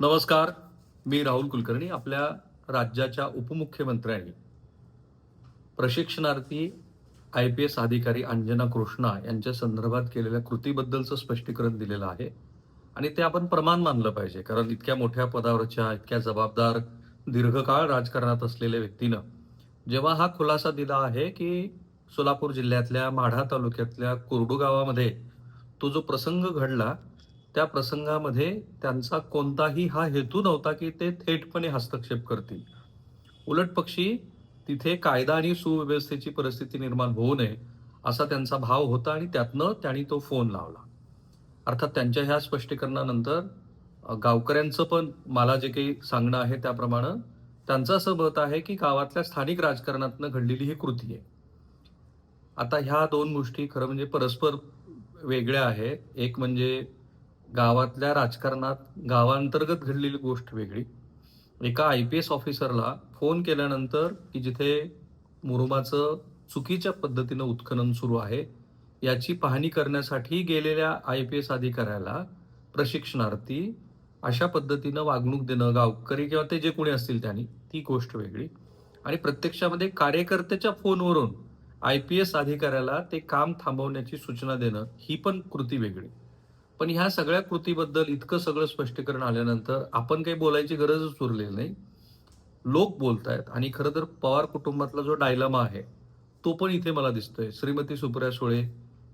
नमस्कार मी राहुल कुलकर्णी आपल्या राज्याच्या उपमुख्यमंत्र्यांनी. प्रशिक्षणार्थी आय पी एस अधिकारी अंजना कृष्णा यांच्या संदर्भात केलेल्या कृतीबद्दलचं स्पष्टीकरण दिलेलं आहे आणि ते आपण प्रमाण मानलं पाहिजे कारण इतक्या मोठ्या पदावरच्या इतक्या जबाबदार दीर्घकाळ राजकारणात असलेल्या व्यक्तीनं जेव्हा हा खुलासा दिला आहे की सोलापूर जिल्ह्यातल्या माढा तालुक्यातल्या कुर्डू गावामध्ये तो जो प्रसंग घडला त्या प्रसंगामध्ये त्यांचा कोणताही हा हेतू नव्हता की ते थेटपणे हस्तक्षेप करतील. उलट पक्षी तिथे कायदा आणि सुव्यवस्थेची परिस्थिती निर्माण होऊ नये असा त्यांचा भाव होता आणि त्यातनं त्यांनी तो फोन लावला. अर्थात त्यांच्या ह्या स्पष्टीकरणानंतर गावकऱ्यांचं पण मला जे काही सांगणं आहे त्याप्रमाणे त्यांचं असं मत आहे की गावातल्या स्थानिक राजकारणातनं घडलेली ही कृती आहे. आता ह्या दोन गोष्टी खरं म्हणजे परस्पर वेगळ्या आहेत. एक म्हणजे गावातल्या राजकारणात गावांतर्गत घडलेली गोष्ट वेगळी. एका आय पी एस ऑफिसरला फोन केल्यानंतर की जिथे मुरुमाचं चुकीच्या पद्धतीनं उत्खनन सुरू आहे याची पाहणी करण्यासाठी गेलेल्या आय पी एस अधिकाऱ्याला प्रशिक्षणार्थी अशा पद्धतीनं वागणूक देणं गावकरी किंवा ते जे कोणी असतील त्यांनी ती गोष्ट वेगळी. आणि प्रत्यक्षामध्ये कार्यकर्त्याच्या फोनवरून आय पी एस अधिकाऱ्याला ते काम थांबवण्याची सूचना देणं ही पण कृती वेगळी. पण ह्या सगळ्या कृतीबद्दल इतकं सगळं स्पष्टीकरण आल्यानंतर आपण काही बोलायची गरजच उरलेली नाही. लोक बोलतायत आणि खरं तर पवार कुटुंबातला जो डायलमा आहे तो पण इथे मला दिसतोय. श्रीमती सुप्रिया सुळे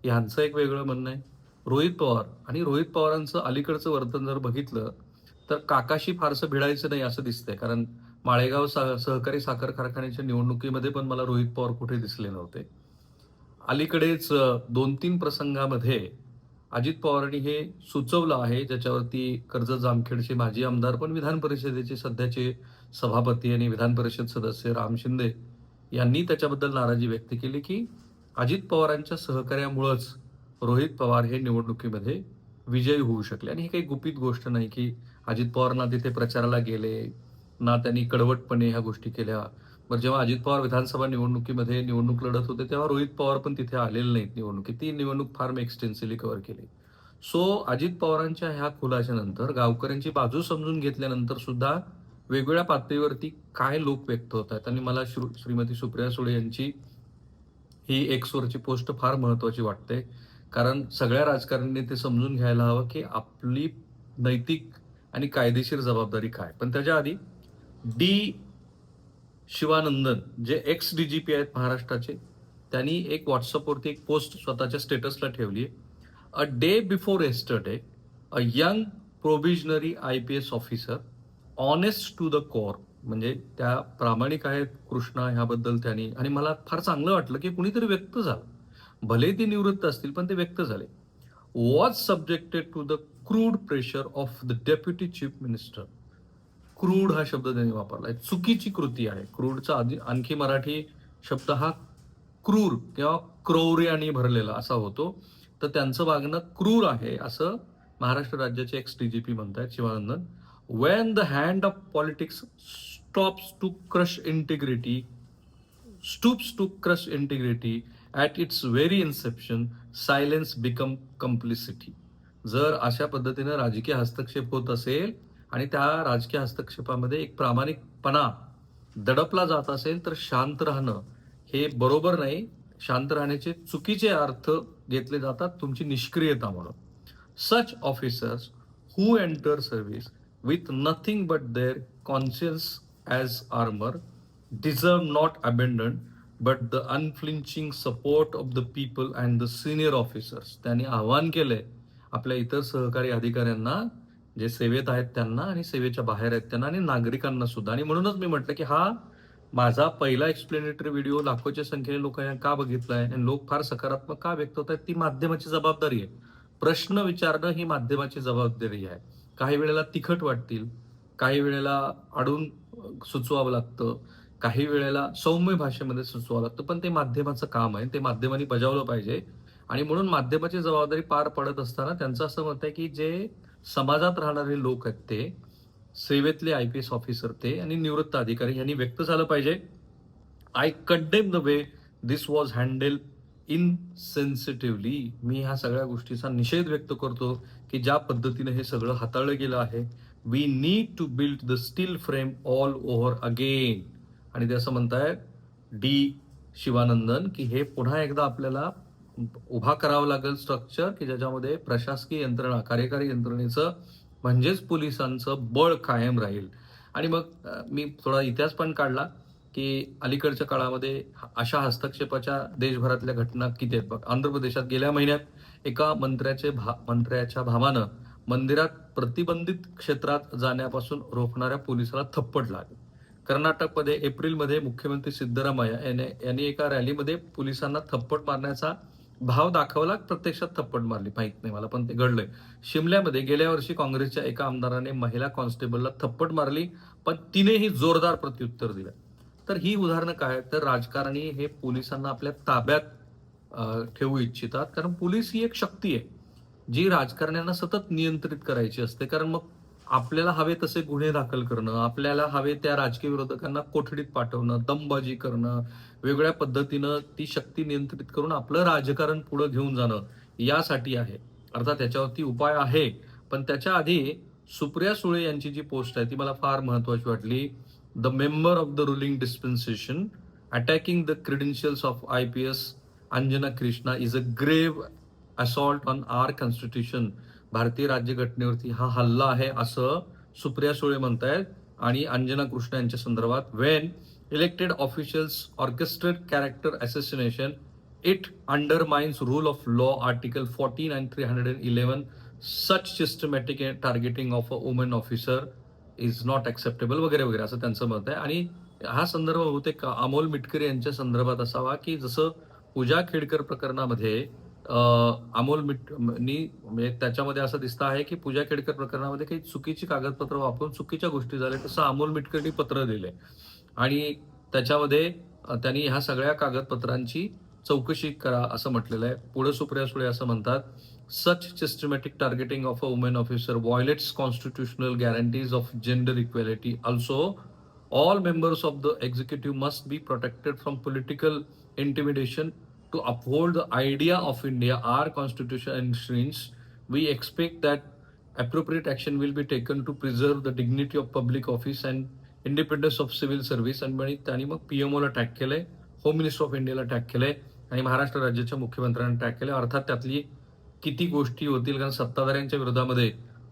यांचं एक वेगळं म्हणणं आहे. रोहित पवार आणि रोहित पवारांचं अलीकडचं वर्तन जर बघितलं तर काकाशी फारसं भिडायचं नाही असं दिसतंय. कारण माळेगाव सा- सहकारी साखर कारखान्याच्या निवडणुकीमध्ये पण मला रोहित पवार कुठे दिसले नव्हते. अलीकडेच दोन तीन प्रसंगामध्ये अजित पवारांनी हे सुचवलं आहे. ज्याच्यावरती कर्ज जामखेडचे माजी आमदार पण विधान परिषदेचे सध्याचे सभापती आणि विधान परिषद सदस्य राम शिंदे यांनी त्याच्याबद्दल नाराजी व्यक्त केली की अजित पवारांच्या सहकार्यामुळंच रोहित पवार हे निवडणुकीमध्ये विजयी होऊ शकले. आणि ही काही गुपित गोष्ट नाही की अजित पवार ना तिथे प्रचाराला गेले ना त्यांनी कडवटपणे ह्या गोष्टी केल्या बरं जेव्हा अजित पवार विधानसभा निवडणुकीमध्ये निवडणूक लढत होते तेव्हा रोहित पवार पण तिथे आलेले नाहीत निवडणुकीत. ती निवडणूक फार मी एक्सटेन्सिव्हली कव्हर केली. सो अजित पवारांच्या ह्या खुलाशानंतर गावकऱ्यांची बाजू समजून घेतल्यानंतर सुद्धा वेगवेगळ्या पातळीवरती काय लोक व्यक्त होत आहेत? आणि मला श्रु- श्रीमती सुप्रिया सुळे यांची ही एक्सवरची पोस्ट फार महत्वाची वाटते. कारण सगळ्या राजकारण्यांनी ते समजून घ्यायला हवं की आपली नैतिक आणि कायदेशीर जबाबदारी काय. पण त्याच्या आधी डी शिवानंदन जे एक्स डी जी पी आहेत महाराष्ट्राचे त्यांनी एक व्हॉट्सअपवरती एक पोस्ट स्वतःच्या स्टेटसला ठेवली आहे. A day before yesterday a young provisionary I P S officer honest to the core म्हणजे त्या प्रामाणिक आहेत कृष्णा ह्याबद्दल त्यांनी आणि मला फार चांगलं वाटलं की कुणीतरी व्यक्त झालं. भले ते निवृत्त असतील पण ते व्यक्त झाले. Was subjected to the crude pressure of the deputy chief minister crude हा शब्द त्यांनी वापरला. आहे चुकीची कृती आहे. क्रूडचा आधी आणखी मराठी शब्द हा क्रूर किंवा क्रौर्याने भरलेला असा होतो. तर त्यांचं वागणं क्रूर आहे असं महाराष्ट्र राज्याचे एक्स डीजीपी म्हणतायत Shivanandan. When the hand of politics stops to crush integrity stoops to crush integrity at its very inception silence become complicity जर अशा पद्धतीनं राजकीय हस्तक्षेप होत असेल आणि त्या राजकीय हस्तक्षेपामध्ये एक प्रामाणिकपणा दडपला जात असेल तर शांत राहणं हे बरोबर नाही. शांत राहण्याचे चुकीचे अर्थ घेतले जातात तुमची निष्क्रियता म्हणून. Such officers who enter service with nothing but their conscience as armour deserve not abandon but the unflinching support of the people and the senior officers त्यांनी आवाहन केलंय आपल्या इतर सहकारी अधिकाऱ्यांना जे सेवेत आहेत त्यांना आणि सेवेच्या बाहेर आहेत त्यांना आणि नागरिकांना सुद्धा. आणि म्हणूनच मी म्हटलं की हा माझा पहिला एक्सप्लेनेटरी व्हिडिओ लाखोच्या संख्येने लोकांनी का बघितलाय आणि लोक फार सकारात्मक का व्यक्त होत आहेत ती माध्यमाची जबाबदारी आहे. प्रश्न विचारणं ही माध्यमाची जबाबदारी आहे. काही वेळेला तिखट वाटतील काही वेळेला अडून सुचवावं लागतं काही वेळेला सौम्य भाषेमध्ये सुचवावं लागतं पण ते माध्यमाचं काम आहे. ते माध्यमांनी बजावलं पाहिजे. आणि म्हणून माध्यमाची जबाबदारी पार पडत असताना त्यांचं असं मत आहे की जे समाजात राहणारे लोक आहेत ते सेवेतले आय पी एस ऑफिसर ते आणि निवृत्त अधिकारी यांनी व्यक्त झालं पाहिजे. I condemn the way this was handle insensitively मी ह्या सगळ्या गोष्टीचा निषेध व्यक्त करतो की ज्या पद्धतीने हे सगळं हाताळलं गेलं आहे we need to build the steel frame all over again आणि ते असं म्हणतायत डी शिवानंदन की हे पुन्हा एकदा आपल्याला उभा करावं लागेल स्ट्रक्चर की ज्याच्यामध्ये प्रशासकीय यंत्रणा कार्यकारी यंत्रणेचं म्हणजेच पोलिसांचं बळ कायम राहील. आणि मग मी थोडा इतिहास पण काढला की अलीकडच्या काळामध्ये अशा हस्तक्षेपाच्या देशभरातल्या घटना किती आहेत? बघ आंध्र प्रदेशात गेल्या महिन्यात एका मंत्र्याचे भा मंत्र्याच्या भावानं मंदिरात प्रतिबंधित क्षेत्रात जाण्यापासून रोखणाऱ्या पोलिसाला थप्पड लागली. कर्नाटकमध्ये एप्रिलमध्ये मुख्यमंत्री सिद्धरामय्या याने यांनी एका रॅलीमध्ये पोलिसांना थप्पड मारण्याचा भाव दाखवला प्रत्यक्षात थप्पड मारली. माहीत नाही मला पण ते घडलंय. शिमल्यामध्ये गेल्या वर्षी काँग्रेसच्या एका आमदाराने महिला कॉन्स्टेबलला थप्पड मारली पण तिनेही जोरदार प्रत्युत्तर दिलं. तर ही उदाहरणं काय तर राजकारणी हे पोलिसांना आपल्या ताब्यात ठेवू इच्छितात कारण पोलीस ही एक शक्ती आहे जी राजकारण्यांना सतत नियंत्रित करायची असते. कारण मग आपल्याला हवे तसे गुन्हे दाखल करणं आपल्याला हवे त्या राजकीय विरोधकांना कोठडीत पाठवणं दमबाजी करणं वेगळ्या पद्धतीनं ती शक्ती नियंत्रित करून आपलं राजकारण पुढे घेऊन जाणं यासाठी आहे. अर्थात त्याच्यावरती उपाय आहे. पण त्याच्या आधी सुप्रिया सुळे यांची जी पोस्ट आहे ती मला फार महत्वाची वाटली. The member of the ruling dispensation attacking the credentials of I P S Anjana Krishna is a grave assault on R constitution भारतीय राज्यघटनेवरती हा हल्ला आहे असं सुप्रिया सुळे म्हणतायत. आणि अंजना कृष्णा यांच्या संदर्भात when elected officials orchestrate character assassination. It undermines rule of law article fourteen and three hundred systematic eleven such systematic targeting of a officer is not acceptable वगैरे वगैरे असं त्यांचं मत आहे. आणि हा संदर्भ बहुतेक अमोल मिटकरी यांच्या संदर्भात असावा की जसं पूजा खेडकर प्रकरणामध्ये अमोल मिट नी म्हणजे त्याच्यामध्ये असं दिसतं आहे की पूजा खेडकर प्रकरणामध्ये काही चुकीची कागदपत्र वापरून चुकीच्या गोष्टी झाल्या तसं अमोल मिटकरनी पत्र दिले आणि त्याच्यामध्ये त्यांनी ह्या सगळ्या कागदपत्रांची चौकशी करा असं म्हटलेलं आहे. पुढे सुप्रिया सुळे असं म्हणतात such systematic targeting of a women officer violates constitutional guarantees of gender equality also all members of the executive must be protected from political intimidation to uphold the idea of India our constitution enshrines we expect that appropriate action will be taken to preserve the dignity of public office and independence of civil service आणि त्यांनी मग P M ओला tag केलंय home minister of इंडियाला tag केलंय आणि महाराष्ट्र राज्याच्या मुख्यमंत्र्यांना टॅग केलंय. अर्थात त्यातली किती गोष्टी होतील? कारण सत्ताधाऱ्यांच्या विरोधामध्ये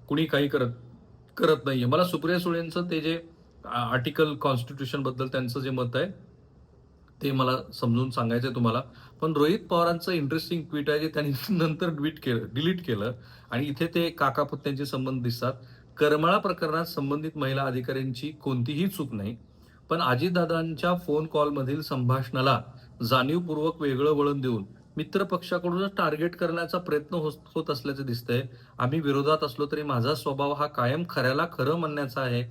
कुणी काही करत करत नाहीये. मला सुप्रिया सुळेंचं ते जे आर्टिकल कॉन्स्टिट्यूशनबद्दल त्यांचं जे मत आहे ते मला समजून सांगायचं आहे तुम्हाला. पण रोहित पवारांचं इंटरेस्टिंग ट्विट आहे जे त्यांनी नंतर ट्विट केलं डिलीट केलं. आणि इथे ते काकापुत्यांचे संबंध दिसतात. करमाळा प्रकरणात संबंधित महिला अधिकाऱ्यांची कोणतीही चूक नाही पण अजितदादांच्या फोन कॉलमधील संभाषणाला जाणीवपूर्वक वेगळं वळण देऊन मित्र पक्षाकडूनच टार्गेट करण्याचा प्रयत्न होत होत असल्याचं दिसतंय. आम्ही विरोधात असलो तरी माझा स्वभाव हा कायम खऱ्याला खरं म्हणण्याचा आहे.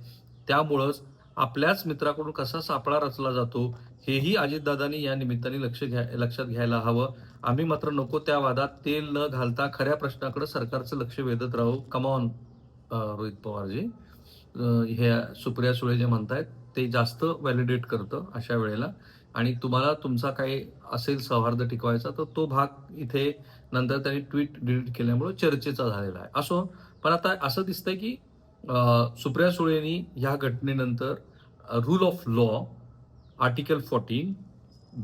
त्यामुळंच आपल्याच मित्राकडून कसा सापळा रचला जातो हेही अजितदादांनी या निमित्ताने लक्ष घ्या लक्षात घ्यायला हवं. आम्ही मात्र नको त्या वादात तेल न घालता खऱ्या प्रश्नाकडे सरकारचं लक्ष वेधत राहू. Come on Rohit Pawarji. हे सुप्रिया सुळे जे म्हणतायत ते जास्त व्हॅलिडेट करतं अशा वेळेला. आणि तुम्हाला तुमचा काही असेल सौहार्द टिकवायचा तर तो भाग इथे नंतर त्यांनी ट्विट डिलीट केल्यामुळे चर्चेचा झालेला आहे. असो पण आता असं दिसतंय की सुप्रिया सुळेंनी ह्या घटनेनंतर rule of law article fourteen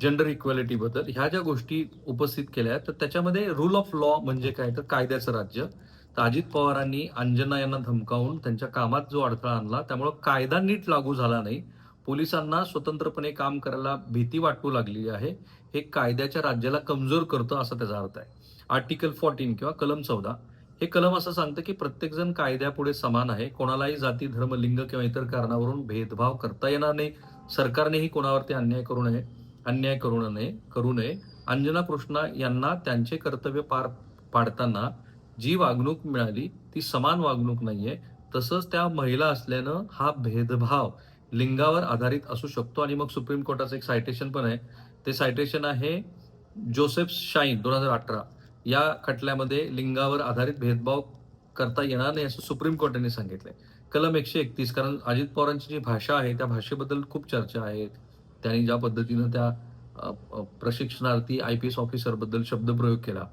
gender equality बद्दल ह्या ज्या गोष्टी उपस्थित केल्या आहेत तर त्याच्यामध्ये रूल ऑफ लॉ म्हणजे काय? तर कायद्याचं राज्य. तर अजित पवारांनी अंजना यांना धमकावून त्यांच्या कामात जो अडथळा आणला त्यामुळं कायदा नीट लागू झाला नाही. पोलिसांना स्वतंत्रपणे काम करायला भीती वाटू लागली आहे. हे कायद्याच्या राज्याला कमजोर करतं असा त्याचा अर्थ आहे. आर्टिकल फोर्टीन किंवा कलम चौदा. हे कलम असं सांगतं की प्रत्येकजण कायद्यापुढे समान आहे. कोणालाही जाती धर्म लिंग किंवा इतर कारणावरून भेदभाव करता येणार नाही. सरकारनेही कोणावरती अन्याय करू नये अन्याय करू नये करू नये. अंजना कृष्णा यांना त्यांचे कर्तव्य पार पाडताना जी वागणूक मिळाली ती समान वागणूक नाहीये. तसंच त्या महिला असल्यानं हा भेदभाव लिंगावर आधारित असू शकतो आणि मग सुप्रीम कोर्टाचं एक सायटेशन पण आहे. ते सायटेशन आहे जोसेफ शाईन दोन हजार अठरा. या खटल्यामध्ये लिंगावर आधारित भेदभाव करता येणार नाही असं सुप्रीम कोर्टाने सांगितलंय. कलम एकशे एकतीस कारण अजित पवारांची जी भाषा आहे त्या भाषेबद्दल खूप चर्चा आहेत त्यांनी ज्या पद्धतीनं त्या प्रशिक्षणार्थी आय पी एस ऑफिसरबद्दल शब्दप्रयोग केला.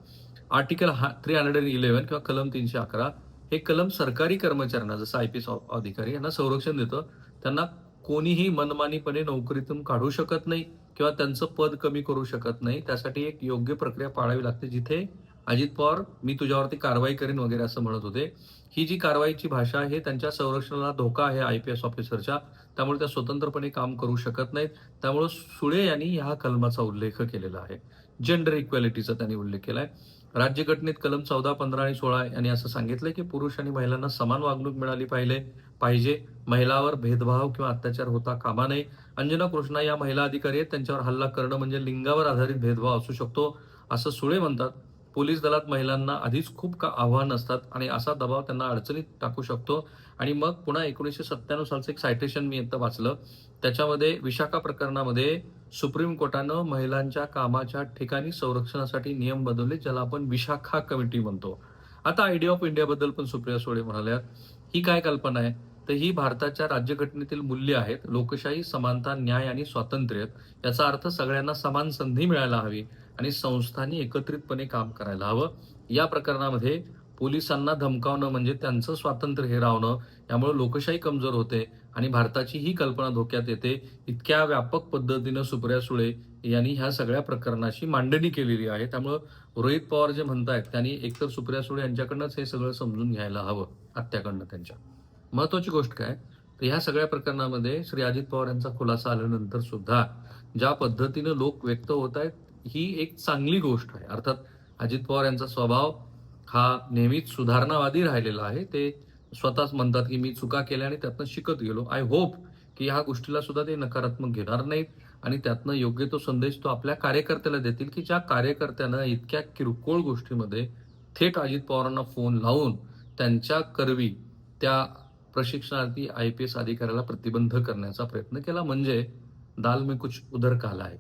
Article three hundred and eleven किंवा कलम तीनशे अकरा हे कलम सरकारी कर्मचाऱ्यांना जसं आय पी एस अधिकारी यांना संरक्षण देतं त्यांना कोणीही मनमानीपणे नोकरीतून काढू शकत नाही किंवा त्यांचं पद कमी करू शकत नाही. त्यासाठी एक योग्य प्रक्रिया पाळावी लागते जिथे अजित पवार मी तुझ्यावरती कारवाई करेन वगैरे असं म्हणत होते. ही जी कारवाईची भाषा आहे त्यांच्या संरक्षणाला धोका आहे आय पी एस ऑफिसरच्या. त्यामुळे त्या स्वतंत्रपणे काम करू शकत नाहीत. त्यामुळे सुळे यांनी ह्या कलमाचा उल्लेख केलेला आहे. जेंडर इक्वॅलिटीचा त्यांनी उल्लेख केलाय. राज्यघटनेत कलम चौदा पंधरा आणि सोळा यांनी असं सांगितलंय की पुरुष आणि महिलांना समान वागणूक मिळाली पाहिजे पाहिजे. महिलावर भेदभाव किंवा अत्याचार होता कामा नये. अंजना कृष्णा या महिला अधिकारी आहेत. त्यांच्यावर हल्ला करणं म्हणजे लिंगावर आधारित भेदभाव असू शकतो असं सुळे म्हणतात. पोलीस दलात महिलांना आधीच खूप का आव्हान असतात आणि असा दबाव त्यांना अडचणीत टाकू शकतो. आणि मग पुन्हा एकोणीसशे सत्त्याण्णव सालचं एक सायटेशन मी आता वाचलं. त्याच्यामध्ये विशाखा प्रकरणामध्ये सुप्रीम कोर्टानं महिलांच्या कामाच्या ठिकाणी संरक्षणासाठी नियम बदलले ज्याला आपण विशाखा कमिटी म्हणतो. आता आयडिया ऑफ इंडियाबद्दल पण सुप्रिया सुळे म्हणाल्या ही काय कल्पना आहे? तर ही भारताच्या राज्यघटनेतील मूल्य आहेत लोकशाही समानता न्याय आणि स्वातंत्र्य याचा अर्थ सगळ्यांना समान संधी मिळायला हवी. आणि संस्थांनी एकत्रितपणे काम करायला हवं. या प्रकरणामध्ये पोलिसांना धमकावणं म्हणजे त्यांचं स्वातंत्र्य हिरावणं यामुळे लोकशाही कमजोर होते आणि भारताची ही कल्पना धोक्यात येते. इतक्या व्यापक पद्धतीनं सुप्रिया सुळे यांनी ह्या सगळ्या प्रकरणाची मांडणी केलेली आहे. त्यामुळं रोहित पवार जे म्हणतायत त्यांनी एकतर सुप्रिया सुळे यांच्याकडनंच हे सगळं समजून घ्यायला हवं आत्याकडनं त्यांच्या. महत्वाची गोष्ट काय? तर ह्या सगळ्या प्रकरणामध्ये श्री अजित पवार यांचा खुलासा आल्यानंतर सुद्धा ज्या पद्धतीनं लोक व्यक्त होत आहेत ही एक चांगली गोष्ट आहे. अर्थात अजित पवार यांचा स्वभाव हा नेहमीच सुधारणावादी राहिलेला आहे. ते स्वतःच म्हणतात की मी चुका केल्या आणि त्यातनं शिकत गेलो. आय होप की ह्या गोष्टीला सुद्धा ते नकारात्मक घेणार नाहीत आणि त्यातनं योग्य तो संदेश तो आपल्या कार्यकर्त्याला देतील की ज्या कार्यकर्त्यानं इतक्या किरकोळ गोष्टीमध्ये थेट अजित पवारांना फोन लावून त्यांच्या करवी त्या प्रशिक्षणार्थी आय पी एस अधिकाऱ्याला प्रतिबंध करण्याचा प्रयत्न केला. म्हणजे दाल मी कुछ उधर काला आहे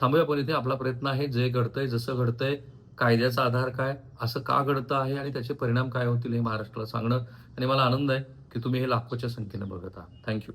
थांबूया पण इथे आपला प्रयत्न आहे जे घडतंय जसं घडतंय कायद्याचा आधार काय असं का घडतं आहे आणि त्याचे परिणाम काय होतील हे महाराष्ट्राला सांगणं. आणि मला आनंद आहे की तुम्ही हे लाखोच्या संख्येनं बघत आहात. थँक्यू